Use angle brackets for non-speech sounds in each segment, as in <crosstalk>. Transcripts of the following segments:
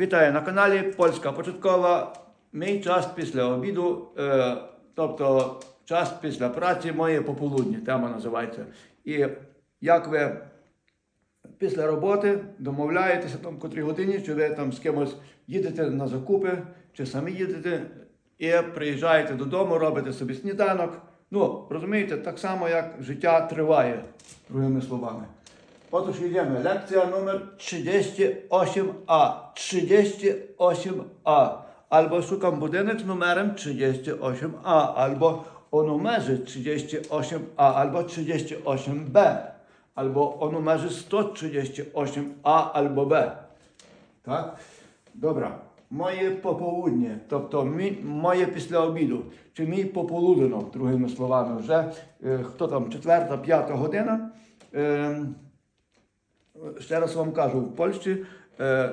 Вітаю на каналі Польська Початкова. Мій час після обіду, е, тобто час після праці моє пополудні, тема називається. І як ви після роботи домовляєтеся там котрій годині, чи ви там з кимось їдете на закупи, чи самі їдете і приїжджаєте додому, робите собі сніданок. Ну, розумієте, так само, як життя триває, другими словами. Otóż jedziemy. Lekcja numer 38a. 38a. Albo szukam budynek z numerem 38a, albo o numerze 38a, albo 38b, albo o numerze 138a albo b. Так? Добре. Моє пополуднє, тобто мій, моє після обіду, чи мій пополуденок, другими словами, вже е, хто там, четверта, п'ята година. Е, ще раз вам кажу, в Польщі е,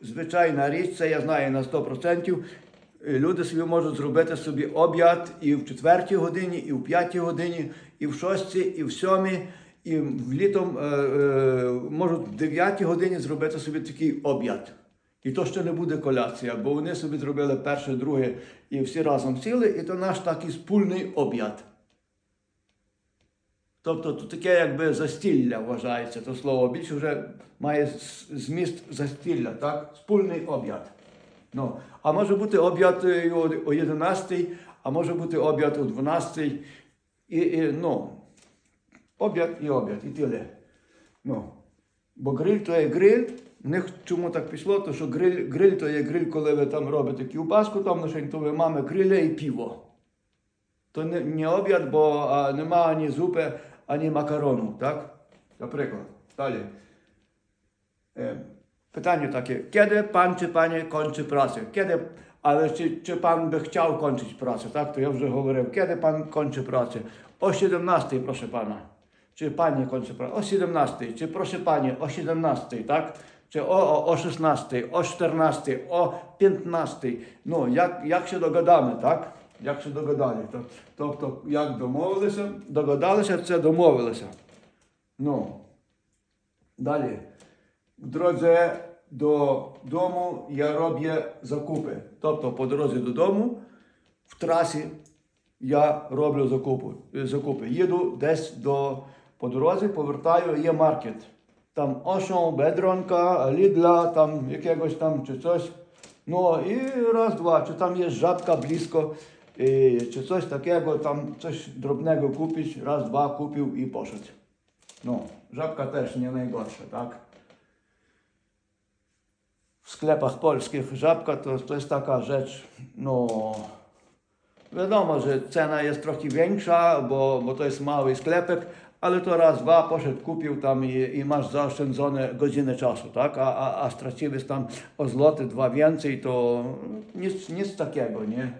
звичайна річ, це я знаю на 100%. е, Люди собі можуть зробити собі об'яд і в четвертій годині, і в п'ятій годині, і в шостій, і в сьомій, і в літом е, е, можуть в дев'ятій годині зробити собі такий об'яд. І то ще не буде коляція, бо вони собі зробили перше, друге і всі разом сіли, і то наш такий спільний об'яд. Тобто тут таке якби застілля вважається, то слово більше вже має зміст застілля, так? Спільний об'яд. Ну, а може бути об'яд е, о о 11, а може бути об'яд о 12. І, і, ну, об'яд і об'яд, і тіле. Ну, бо гриль то є гриль. Них чому так пішло, то що гриль, гриль то є гриль, коли ви там робите ківбаску, там лише то ви маєте гриля і піво. То не, не об'яд, бо а, нема ані зупи, ані макарону, так? Наприклад. Далі. Е, питання таке, kiedy пан чи пані кончить працю? Kiedy, але чи, чи пан би chciał kończyć працю, так? То я вже говорив, kiedy пан кончить працю? О 17, прошу пана. Чи пані кончить працю? О 17, чи прошу пані, о 17, так? Чи о, о, о 16, о 14, о 15. Ну, як, як ще догадами, так? Як ще догадали. Тобто, як домовилися, догадалися, це домовилися. Ну, далі. В дорозі додому я роблю закупи. Тобто по дорозі додому, в трасі я роблю закупи. закупи. Їду десь до по дорозі, повертаю, є маркет. Там Ошон, Бедронка, Лідла, там якогось там чи щось. Ну і раз, два, чи там є жабка близько, yy, czy coś takiego, tam coś drobnego kupić, raz, dwa kupił i poszedł. No, żabka też nie najgorsza, tak? W sklepach polskich żabka to, to jest taka rzecz, no... Wiadomo, że cena jest trochę większa, bo, bo to jest mały sklepek, ale to raz, dwa poszedł, kupił tam i, i masz zaoszczędzone godziny czasu, tak? A, a, a straciłeś tam o złoty, dwa więcej, to nic, nic takiego, nie?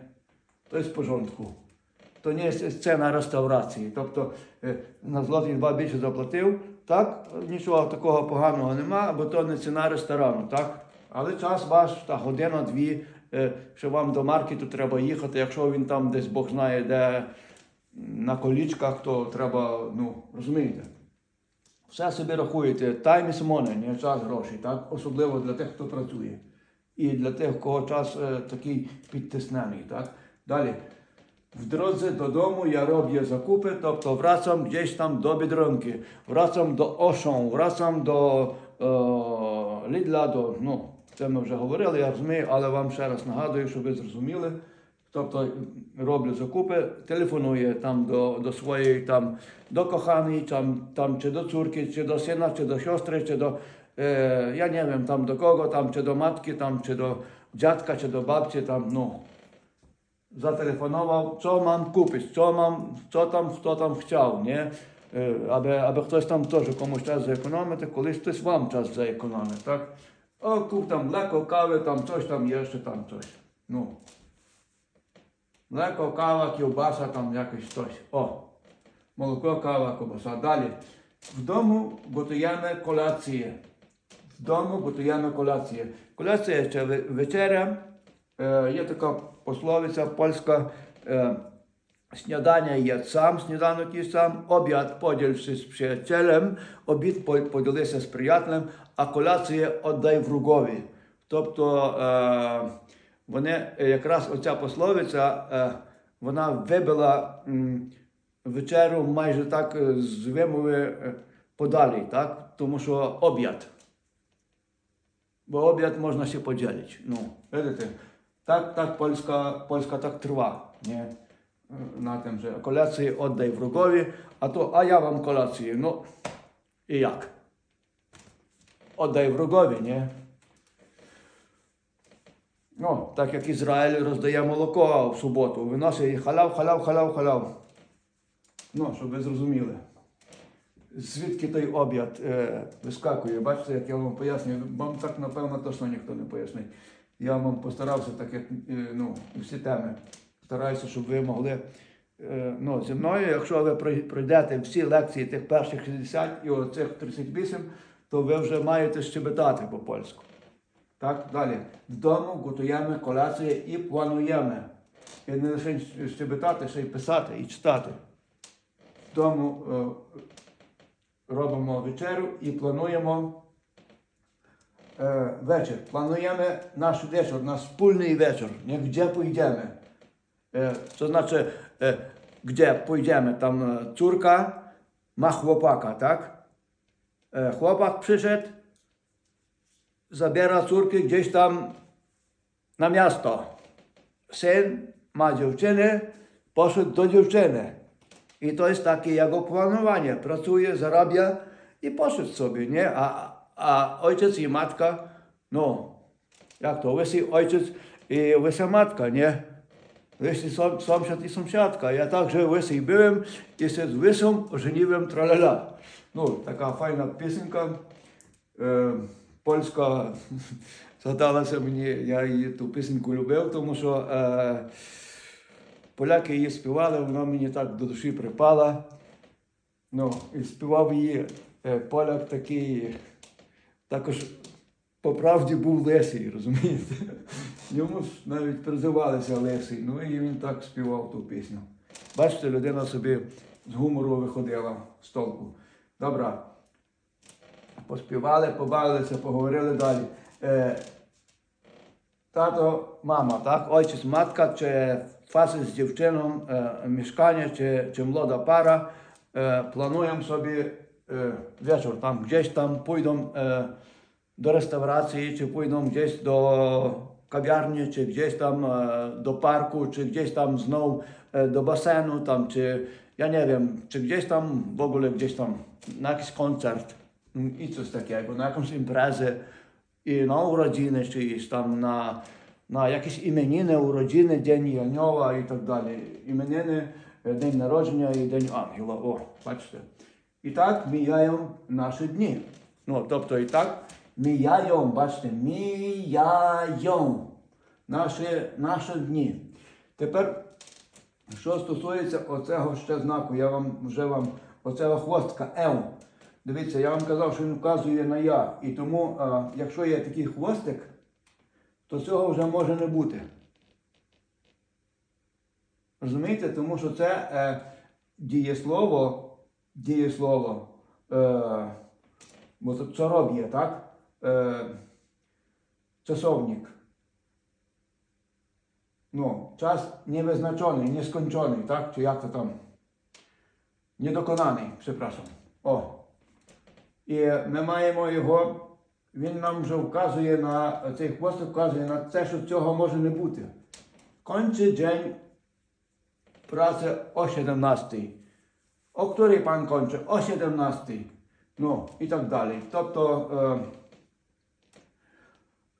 To jest w porządku. То не є ціна реставрації. Тобто на злотий два більше заплатив, так, нічого такого поганого нема, бо то не ціна ресторану, так? Але час ваш, та година-дві, що вам до маркету треба їхати, якщо він там десь Бог знає, де на колічках, то треба, ну, розумієте. Все собі рахуєте, time is money, не час грошей, так? Особливо для тих, хто працює. І для тих, кого час такий підтиснений, так? Далі. W drodze do domu ja robię zakupy, тобто wracam gdzieś tam do Biedronki, wracam do Oszą, wracam do е, Lidla, до, ну, це ми вже говорили, я розумію, але вам ще раз нагадую, щоб ви зрозуміли. Тобто роблю закупи, телефоную там до, до своєї, там, до коханої, там, там, чи до цórki, чи до сина, чи до siostry, чи до, е, я не wiem, там до кого, там, чи до матки, там, чи до dziadka, чи до бабці, там, ну, zatelefoniwał, co mam kupić, co mam, co tam, kto tam chciał, nie? Е, Аби, аби хтось там теж комусь час заекономити, колись хтось вам час заекономить, так? О, куп там млеко, кави, там щось там є, ще там щось. Ну. Млеко, кава, ківбаса, там якось щось. О, молоко, кава, ковбаса. Далі. В дому готуємо колації. В дому готуємо колації. Коляція це ве- вечеря. Е, є така пословиця польська. Е, śniadanie jedz sam, śniadanок їж сам, обід поділився з приятелем, обід по- поділився з приятелем, а коляцію віддай вругові. Тобто е, вони е, якраз оця пословиця, е, вона вибила м, вечерю майже так е, з вимови е, подалі, так? тому що об'яд. Бо об'яд можна ще поділити. Ну, видите? Так, так польська, польська так трва. Nie? Na tym, że kolację oddaj wrogowi, a to, a ja wam kolację. No i jak? Oddaj wrogowi, nie? No, tak jak Ізраїль роздає молоко в суботу, виносить халяв, халяв, халяв, халяв. Ну, щоб ви зрозуміли. Звідки той об'яд е, вискакує? Бачите, як я вам пояснюю, вам так, напевно, точно ніхто не пояснить. Я вам постарався, так як е, ну, всі теми. Стараюся, щоб ви могли е, ну, зі мною, якщо ви пройдете всі лекції тих перших 60 і оцих 38, то ви вже маєте щебетати по-польську. Так, далі. Вдома готуємо коляцію і плануємо. І не лише щебетати, ще й писати і читати. Вдома е, робимо вечерю і плануємо вечір. Плануємо наш вечір, наш спільний вечір, не де поїдемо. Е, to znaczy, e, gdzie pójdziemy, tam e, córka ma chłopaka, tak? E, chłopak przyszedł, zabiera córkę gdzieś tam na miasto. Syn ma dziewczynę, poszedł do dziewczyny. I to jest takie jego planowanie. Pracuje, zarabia i poszedł sobie, nie? A, a ojciec i matka, no, jak to, łysy ojciec i łysa matka, nie? Łysy som- sąsiad i sąsiadka. Ja także łysy byłem i się z łysą ożeniłem tralala. No, taka fajna piosenka. Е, польська згадалася мені, я її ту пісеньку любив, тому що е, поляки її співали, вона мені так до душі припала. Ну, і співав її е, поляк такий, також по правді був Лесій, розумієте? Йому ж навіть призивалися Лесій, ну і він так співав ту пісню. Бачите, людина собі з гумору виходила з толку. Добре. Поспівали, побавилися, поговорили далі. Е, тато, мама, так? Matka, czy facet z dziewczyną, e, mieszkanie, czy, czy młoda para e, planują sobie e, E, wieczór tam gdzieś tam pójdą e, do restauracji, czy pójdą gdzieś do kawiarni, czy gdzieś tam e, do parku, czy gdzieś tam znowu do basenu, tam, czy ja nie wiem, czy gdzieś tam w ogóle gdzieś tam na jakiś koncert mm, i coś takiego, na jakąś imprezę i na urodziny, czy tam na, na jakieś imieniny, urodziny, Dzień Janioła i tak dalej. Imieniny, Dzień Narodzenia i Dzień Anioła. O, patrzcie. I tak mijają nasze dni. No, тобто і так mijają, бачите, mijają наші, наші дні. Тепер, що стосується оцього ще знаку, я вам вже вам, оцього хвостка М. Дивіться, я вам казав, що він вказує на я. І тому, а, якщо є такий хвостик, то цього вже може не бути. Розумієте? Тому що це е, дієслово, дієслово, е, цароб так? Е, часовник. Ну, час невизначений, нескончений, так? Чи як то там? Недоконаний, прzepraszam. О. І ми маємо його, він нам вже вказує на цей хвостик вказує на те, що цього може не бути. Kończy dzień pracę o 17. O której pan kończy? O 17. Ну, і так далі. Тобто,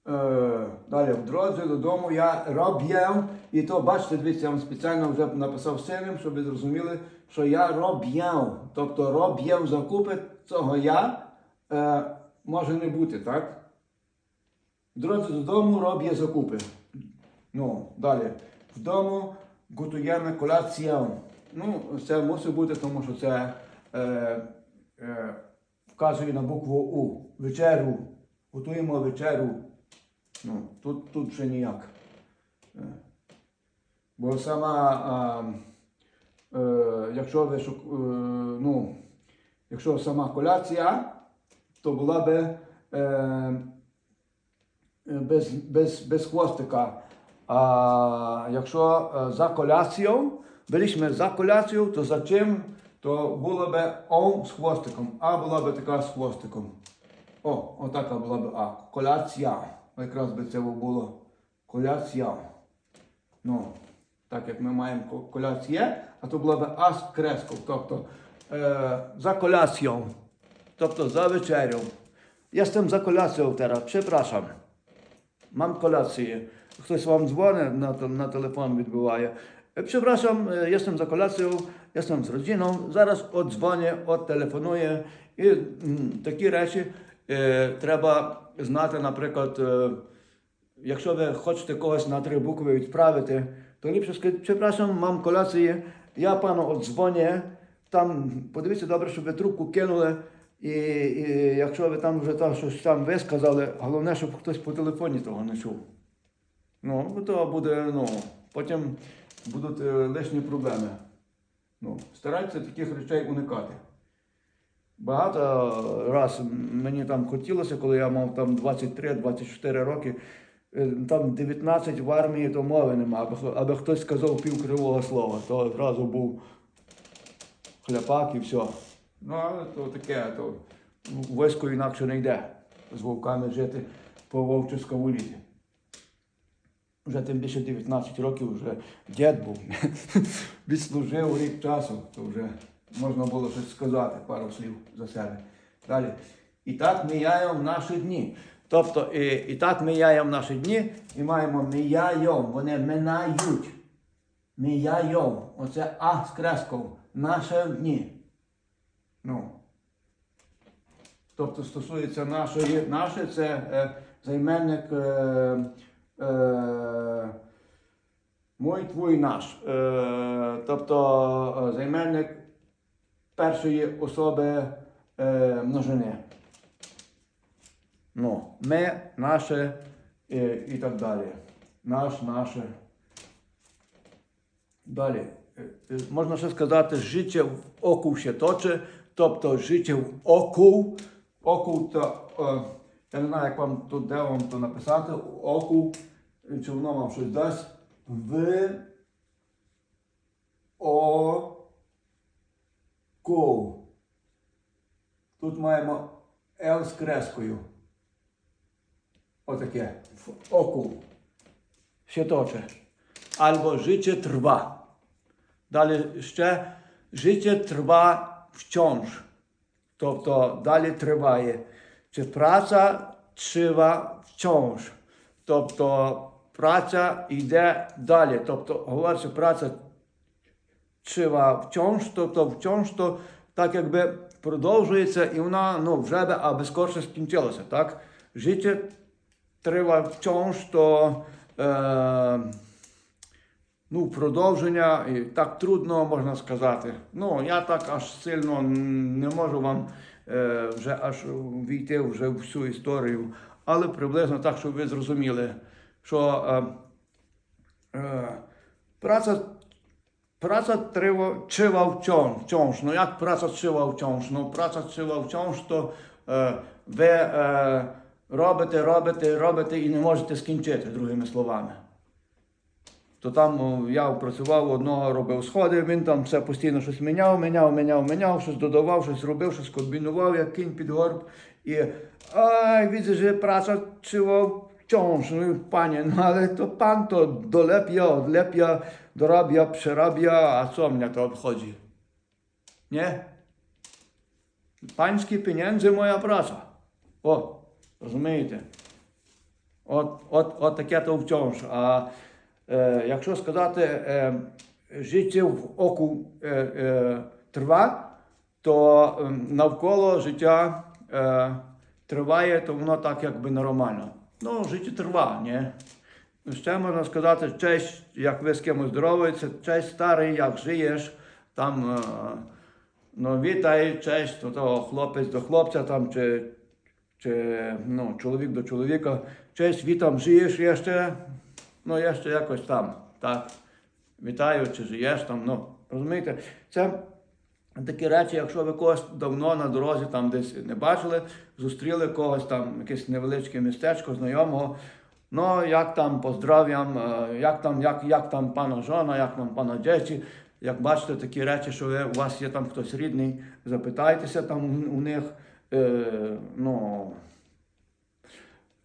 е, е, далі в дорозі додому я роблю, і то бачите, дивіться, я вам спеціально вже написав синим, щоб ви зрозуміли, що я роблю. Тобто роблю закупи, цього я е, може не бути, так? В дорозі додому роблю закупи. Ну, далі. Вдома готуємо коляцію. Ну, це мусить бути, тому що це е, е, вказує на букву У. Вечерю. Готуємо вечерю. Ну, тут, тут ще ніяк. Е. Бо сама, а, е, якщо ви е, ну, якщо сама коляція, то була би е, е, без, без, без хвостика. А якщо е, за коляцією, byliśmy за коляцією, то за чим? То було би он з хвостиком, а була би така з хвостиком. О, отака була б А. Коляція. Якраз би це було коляція. Ну, так як ми маємо ко- коляціє, а то була б А з креском. Тобто е, за коляцією. Тобто за вечерю. Jestem za kolacją teraz, przepraszam. Mam kolację. Wam dzwoni, na, to, na telefon відбиває. E, Przepraszam, e, jestem za kolacją, jestem z rodziną, zaraz oddzwonię, odtelefonuję. М, такі речі треба знати, наприклад, якщо ви хочете когось на три букви відправити, то ліпше сказати, przepraszam, mam kolację, я пану oddzwonię, там подивіться добре, щоб ви трубку кинули. І, і якщо ви там вже там щось там висказали, головне, щоб хтось по телефоні того не чув. Ну, то буде, ну, потім будуть е, лишні проблеми. Ну, старайтеся таких речей уникати. Багато раз мені там хотілося, коли я мав там 23-24 роки, е, там 19 в армії, то мови нема, аби, аби хтось сказав пів кривого слова, то одразу був хляпак і все. Ну, але то таке, то в війську інакше не йде з вовками жити по вовчиському лісі. Вже тим більше 19 років вже дід був. <laughs> Відслужив рік часу, то вже можна було щось сказати, пару слів за себе. Далі. І так міняємо наші дні. Тобто, і, і так міняємо наші дні і маємо міняємо, вони минають. Міняємо. Оце А з креском. Наші дні. Ну. Тобто стосується нашої, наше це е, займенник е, мой, твій, наш. Е, тобто е, займенник першої особи е, множини. Ну, ми, наше е, і так далі. Наш, наше. Далі. Е, е, Можна ще сказати, життя в оку ще точе, тобто життя в оку. Оку то, е, я не знаю, як вам тут де вам то написати, оку, е, чи воно вам щось дасть. В о ку. Тут маємо Л з крескою. Отаке. В оку. Ще точе. Albo życie trwa. Далі ще життя триває вчонж. Тобто далі триває. Чи праця трива вчонж. Тобто праця йде далі. Тобто говориться, праця трива вчонж, тобто вчонж, то так якби продовжується і вона ну, вже би, аби скорше скінчилася. Так? Життя триває вчонж, то. Е, Ну, продовження, і так трудно можна сказати. Ну, я так аж сильно не можу вам е, вже аж війти вже в всю історію, але приблизно так, щоб ви зрозуміли, що е, е, праця, праця трива, чива вчон, вчонж. Ну, як праця чива вчонж? Ну, праця чива вчонж, то е, ви е, робите, робите, робите і не можете скінчити, другими словами то там я працював одного, робив сходи, він там все постійно щось міняв, міняв, міняв, міняв, щось додавав, щось робив, щось комбінував, як кінь під горб. І ай, że praca trzyła wciąż, no panie, no ale to pan to dolepia, odlepia, dorabia, przerabia, a co mnie to obchodzi? Nie? Pańskie pieniądze, moja praca. O, розумієте? От, от, от таке то вчонж. А е, якщо сказати, е, життя в оку е, е, трива, то е, навколо життя е, триває, то воно так якби нормально. Ну, життя трива, ні? Ще можна сказати, честь, як ви з кимось здоровуєтеся, честь старий, як жиєш, там, е, ну, вітай, честь, то хлопець до хлопця, там, чи, чи ну, чоловік до чоловіка, честь, вітам, жиєш ще, ну, я ще якось там, так, вітаю, чи живеш там, ну, розумієте, це такі речі, якщо ви когось давно на дорозі там десь не бачили, зустріли когось там, якесь невеличке містечко, знайомого, Ну, як там поздрав'ям, е, як там, як, як там пана жона, як там пана дечі. Як бачите такі речі, що ви, у вас є там хтось рідний, запитайтеся там у, них. Е, ну,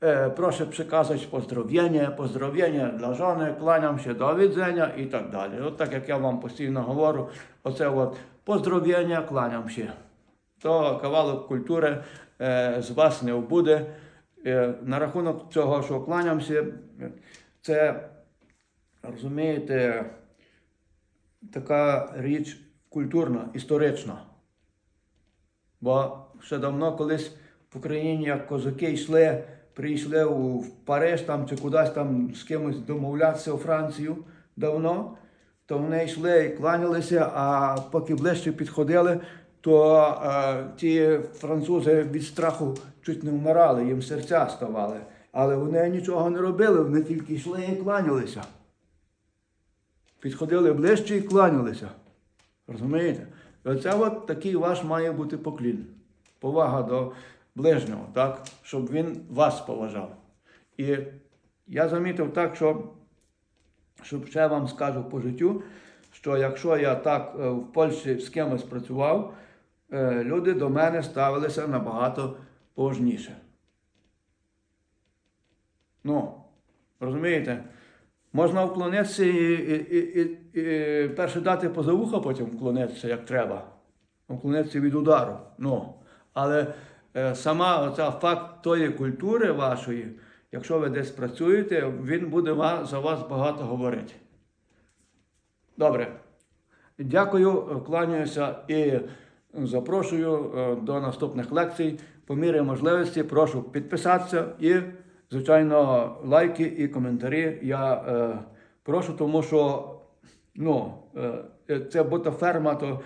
e, proszę przekazać pozdrowienie, pozdrowienie dla żony, kłaniam się, do widzenia i tak dalej. От так як я вам постійно говорю, оце от поздоровлення, кланям się. То кавалок культури е, з вас не вбуде. Е, на рахунок цього, що кланямся, це, розумієте, така річ культурна, історична. Бо ще давно колись в Україні як козаки йшли, прийшли в Париж там чи кудись там з кимось домовлятися у Францію давно, то вони йшли і кланялися, а поки ближче підходили, то е, ті французи від страху чуть не вмирали, їм серця ставали. Але вони нічого не робили, вони тільки йшли і кланялися. Підходили ближче і кланялися. Розумієте? Оце от такий ваш має бути поклін. Повага до ближнього, так? щоб він вас поважав. І я замітив так, що, що ще вам скажу по життю, що якщо я так е, в Польщі з кимось працював, е, люди до мене ставилися набагато поважніше. Ну, розумієте? Можна вклонитися і, і, і, і перше дати поза вуха, потім вклонитися, як треба. Вклонитися від удару. Ну. Але е, сама оця факт тої культури вашої, якщо ви десь працюєте, він буде за вас багато говорити. Добре. Дякую, е, кланяюся і запрошую е, до наступних лекцій. По мірі можливості прошу підписатися і, звичайно, лайки і коментарі. Я е, прошу, тому що ну, е, це ботаферма, то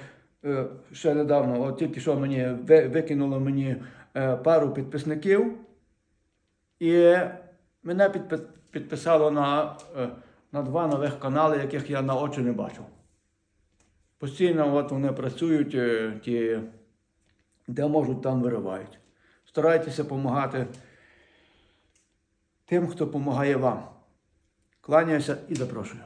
е, ще недавно, от тільки що мені викинуло мені е, пару підписників, і мене підпи- підписало на, е, на два нових канали, яких я на очі не бачив. Постійно от вони працюють, е, ті, де можуть, там виривають. Старайтеся допомагати тим, хто допомагає вам. Кланяюся і запрошую.